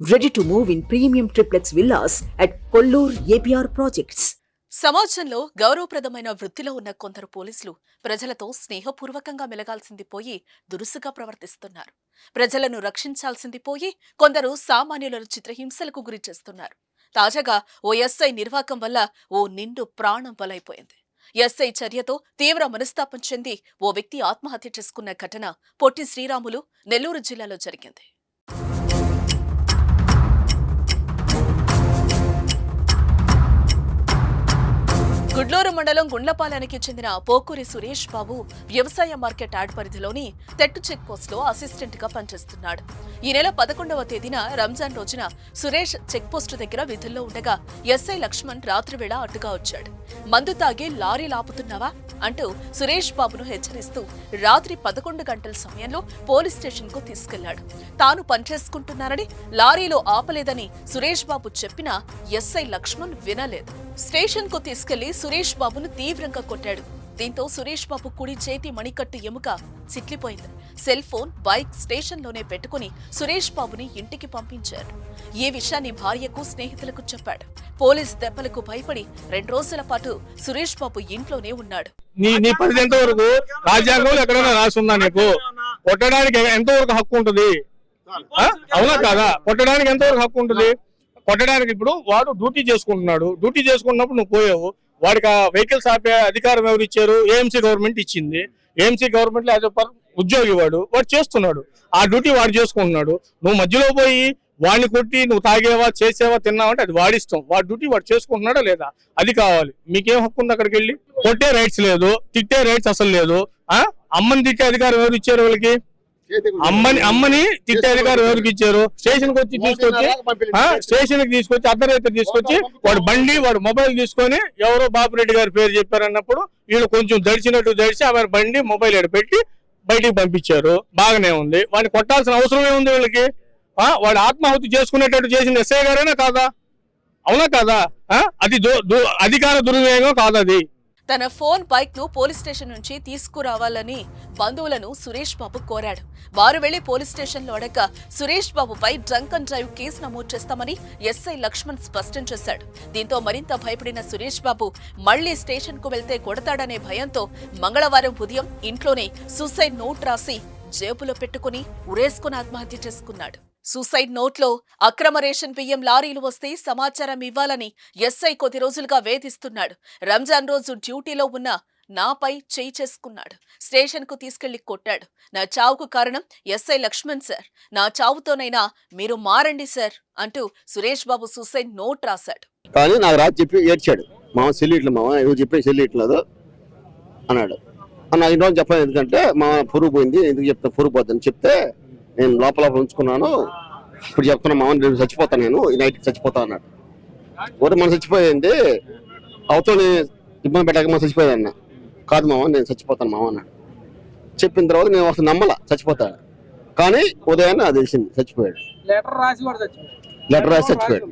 Ready to move in premium triplex villas at Kollur APR projects సమాజంలో గౌరవప్రదమైన వృత్తిలో ఉన్న కొందరు పోలీసులు ప్రజలతో స్నేహపూర్వకంగా మెలగాల్సింది పోయి దురుసుగా ప్రవర్తిస్తున్నారు. ప్రజలను రక్షించాల్సింది పోయి కొందరు సామాన్యులను చిత్రహింసలకు గురి చేస్తున్నారు. తాజాగా ఓ ఎస్ఐ నిర్వాకం వల్ల ఓ నిండు ప్రాణం బలైపోయింది. ఎస్ఐ చర్యతో తీవ్ర మనస్తాపం చెంది ఓ వ్యక్తి ఆత్మహత్య చేసుకున్న ఘటన పొట్టి శ్రీరాములు నెల్లూరు జిల్లాలో జరిగింది. మండలం గుండ్లపాలెనికి చెందిన పోకూరి సురేష్ బాబు వ్యవసాయ మార్కెట్ యార్డ్ పరిధిలోని తెట్టు చెక్ పోస్ట్లో అసిస్టెంట్గా పనిచేస్తున్నాడు. ఈ నెల పదకొండవ తేదీన రంజాన్ రోజున సురేష్ చెక్ పోస్ట్ దగ్గర విధుల్లో ఉండగా ఎస్ఐ లక్ష్మణ్ రాత్రివేళ అడ్డుగా వచ్చాడు. మందు తాగి లారీ లాపుతున్నావా? అంటూ సురేష్ బాబును హెచ్చరిస్తూ రాత్రి పదకొండు గంటల సమయంలో పోలీస్ స్టేషన్కు తీసుకెళ్ళాడు. తాను పనిచేసుకుంటున్నానని లారీలో ఆపలేదని సురేష్ బాబు చెప్పినా ఎస్ఐ లక్ష్మణ్ వినలేదు. స్టేషన్కు తీసుకెళ్ళి సురేష్ బాబును తీవ్రంగా కొట్టాడు. దీంతో సురేష్ బాబు కుడి చేతి మణికట్టు ఎముక చిట్లిపోయింది. సెల్ ఫోన్ బైక్ స్టేషన్లోనే పెట్టుకుని సురేష్ బాబుని ఇంటికి పంపించారు. ఈ విషయాన్ని భార్యకు స్నేహితులకు చెప్పాడు. పోలీస్ దెబ్బలకు భయపడి రెండు రోజుల పాటు సురేష్ బాబు ఇంట్లోనే ఉన్నాడు. నీ నీ పరిధి ఎంత వరకు రాజ్యాంగంలో ఎక్కడైనా రాసుందా నీకు? కొట్టడానికి ఎంతవరకు హక్కు ఉంటుంది? అవునా కాదా? కొట్టడానికి ఎంతవరకు హక్కు ఉంటుంది? కొట్టడానికి ఇప్పుడు వాడు డ్యూటీ చేసుకుంటున్నాడు. డ్యూటీ చేసుకున్నప్పుడు నువ్వు పోయావు. వాడికి ఆ వెహికల్స్ ఆపే అధికారం ఎవరు ఇచ్చారు? ఏఎంసీ గవర్నమెంట్ ఇచ్చింది. ఏఎంసీ గవర్నమెంట్ యాజ్ పర్ ఉద్యోగి వాడు. వాడు చేస్తున్నాడు. ఆ డ్యూటీ వాడు చేసుకుంటున్నాడు. నువ్వు మధ్యలో పోయి వాడిని కొట్టి నువ్వు తాగేవా చేసేవా తిన్నావా అంటే అది వాడిస్తాం వాడి డ్యూటీ వాడు చేసుకుంటున్నాడా లేదా? అది కావాలి. మీకేం హక్కు ఉంది అక్కడికి వెళ్ళి కొట్టే రైట్స్ లేదు. తిట్టే రైట్స్ అసలు లేదు. అమ్మని తిట్టే అధికారం ఎవరు ఇచ్చారు వాళ్ళకి? అమ్మని అమ్మని తిట్టే అధికారం ఎవరికి ఇచ్చారు? స్టేషన్కి వచ్చి తీసుకొచ్చి స్టేషన్కి తీసుకొచ్చి అర్ధరాత్రి తీసుకొచ్చి వాడు బండి వాడు మొబైల్ తీసుకొని ఎవరో బాపురెడ్డి గారి పేరు చెప్పారన్నప్పుడు వీళ్ళు కొంచెం దడిచినట్టు దడిచి ఆమె బండి మొబైల్ ఎడ పెట్టి బయటికి పంపించారు. బాగానే ఉంది. వాడిని కొట్టాల్సిన అవసరం ఏముంది వీళ్ళకి? ఆ, వాడు ఆత్మాహుతి చేసుకునేటట్టు చేసిన ఎస్ఐ గారేనా కాదా? అవునా కాదా? అది అధికార దుర్వినియోగం కాదు అది తన ఫోన్ బైక్ను పోలీస్ స్టేషన్ నుంచి తీసుకురావాలని బంధువులను సురేష్ బాబు కోరాడు. వారు వెళ్ళి పోలీస్ స్టేషన్లో అడగ సురేష్ బాబుపై డ్రంక్ అండ్ డ్రైవ్ కేసు నమోదు చేస్తామని ఎస్ఐ లక్ష్మణ్ స్పష్టం చేశాడు. దీంతో మరింత భయపడిన సురేష్ బాబు మళ్ళీ స్టేషన్కు వెళ్తే కొడతాడనే భయంతో మంగళవారం ఉదయం ఇంట్లోనే సూసైడ్ నోట్ రాసి జేబులో పెట్టుకుని ఉరేసుకుని ఆత్మహత్య చేసుకున్నాడు. సూసైడ్ నోట్లో అక్రమ రేషన్ బియ్యం లారీలు వస్తే సమాచారం ఇవ్వాలని ఎస్ఐ కొద్ది రోజులుగా వేధిస్తున్నాడు. రంజాన్ రోజు డ్యూటీలో ఉన్న నాపై చేయి చేసుకున్నాడు. స్టేషన్కు తీసుకెళ్ళి కొట్టాడు. నా చావుకు కారణం ఎస్ఐ లక్ష్మణ్ సార్. నా చావుతోనైనా మీరు మారండి సార్ అంటూ సురేష్ బాబు సూసైడ్ నోట్ రాశాడు. కానీ నాకు రాజు చెప్పి ఏడ్చాడు. మామ సెల్లిట్లు మామ ఏదో చెప్పి సెల్లిట్లేదు అన్నాడు. నా ఇంట్లో చెప్పాను ఎందుకంటే మా పురుగు పోయింది ఎందుకు చెప్తా పురుగు పోద్దని చెప్తే నేను లోపల లోపల ఉంచుకున్నాను. ఇప్పుడు చెప్తున్నా మామ రేపు చచ్చిపోతాను నేను ఈ నైట్కి చచ్చిపోతా అన్నాడు. ఒకటి మనం చచ్చిపోయింది అవతల ఇబ్బంది పెట్టక మనం చచ్చిపోయేది అన్న కాదు మామ నేను చచ్చిపోతాను మామ అన్నాడు. చెప్పిన తర్వాత నేను అసలు నమ్మల చచ్చిపోతాడు కానీ ఉదయాన్నే అది తెలిసింది చచ్చిపోయాడు. లెటర్ రాసి లెటర్ రాసి చచ్చిపోయాడు.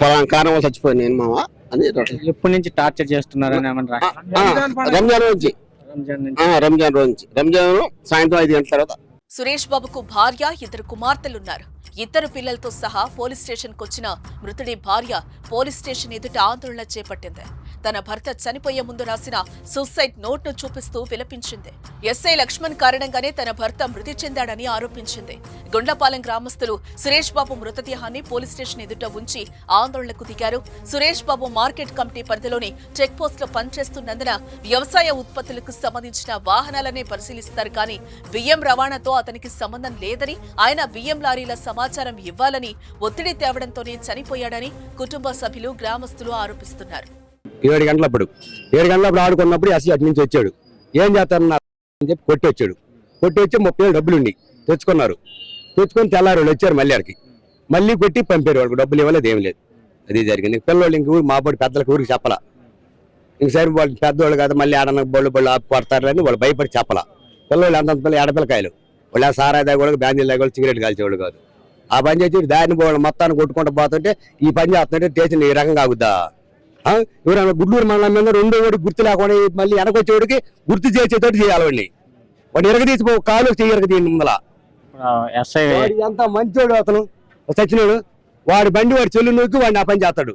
పలానా కారణం వల్ల చచ్చిపోయాను నేను మామ అని ఎప్పటి నుంచి టార్చర్? ఆ, రంజాన్ రోజు. రంజాన్ నుంచి. ఆ, రంజాన్ రోజు. నుంచి రంజాన్ సాయంత్రం ఐదు గంటల తర్వాత. సురేష్ బాబుకు భార్య ఇద్దరు కుమార్తెలున్నారు. ఇద్దరు పిల్లలతో సహా పోలీస్ స్టేషన్ వచ్చిన మృతుడి భార్య పోలీస్ స్టేషన్ ఎదుట ఆందోళన చేపట్టింది. తన భర్త చనిపోయే ముందు రాసిన సూసైడ్ నోట్ను చూపిస్తూ విలపించింది. ఎస్ఐ లక్ష్మణ్ కారణంగానే తన భర్త మృతి చెందాడని ఆరోపించింది. గుండ్లపాలెం గ్రామస్తులు సురేష్ బాబు మృతదేహాన్ని పోలీస్ స్టేషన్ ఎదుట ఉంచి ఆందోళనకు దిగారు. సురేష్ బాబు మార్కెట్ కమిటీ పరిధిలోని చెక్ పోస్ట్లో పనిచేస్తున్నందున వ్యవసాయ ఉత్పత్తులకు సంబంధించిన వాహనాలనే పరిశీలిస్తారు కానీ బియ్యం రవాణాతో అతనికి సంబంధం లేదని ఆయన బియ్యం లారీల సమాచారం ఇవ్వాలని ఒత్తిడి తేవడంతోనే చనిపోయాడని కుటుంబ సభ్యులు గ్రామస్తులు ఆరోపిస్తున్నారు. ఏడు గంటలప్పుడు ఏడు గంటలప్పుడు ఆడుకున్నప్పుడు ఎస్సీ అటు నుంచి వచ్చాడు. ఏం చేస్తారన్నారు అని చెప్పి కొట్టి వచ్చాడు కొట్టి వచ్చి ముప్పై వేలు డబ్బులు ఉండి తెచ్చుకున్నారు. తెచ్చుకొని తెల్లారు వాళ్ళు వచ్చారు మళ్ళీ అడికి మళ్ళీ కొట్టి పంపారు వాళ్ళకి డబ్బులు ఇవ్వలేదు ఏం లేదు. అది జరిగింది. పిల్లలు ఇంక ఊరు మా బడి పెద్దలకు ఊరికి చెప్పలా? ఇంకసారి వాళ్ళు పెద్దవాళ్ళు కదా మళ్ళీ ఆడన బళ్ళు బళ్ళు ఆపు కొడతారని వాళ్ళు భయపడి చెప్పలా? పిల్లలు అంతంత పిల్లలు ఆడపిల్లకాయలు. వాళ్ళు ఆ సారా దాగోళ్ళు బ్యాంజీలు దాగోళ్ళు సిగరెట్ కాల్చేవాళ్ళు కాదు. ఆ పని చేసి దారిని పోవడం మొత్తాన్ని కొట్టుకుంటూ పోతుంటే ఈ పని చేస్తుంటే స్టేషన్ ఈ రకంగా ఆగుద్దా? ఎవరైనా గుడ్లూరు మండలం మీద రెండో వాడికి గుర్తు లేకుండా మళ్ళీ వెనకొచ్చేవాడికి గుర్తు చేసేటట్టు చేయాలి వాడిని. వాడు ఎరగదీసి కాలు చెయ్యరగ దీని ముందల. వాడు ఎంత మంచోడు అతను? సచ్చినోడు వాడి బండి వాడి చెల్లు నూకి వాడిని ఆ పని చేస్తాడు.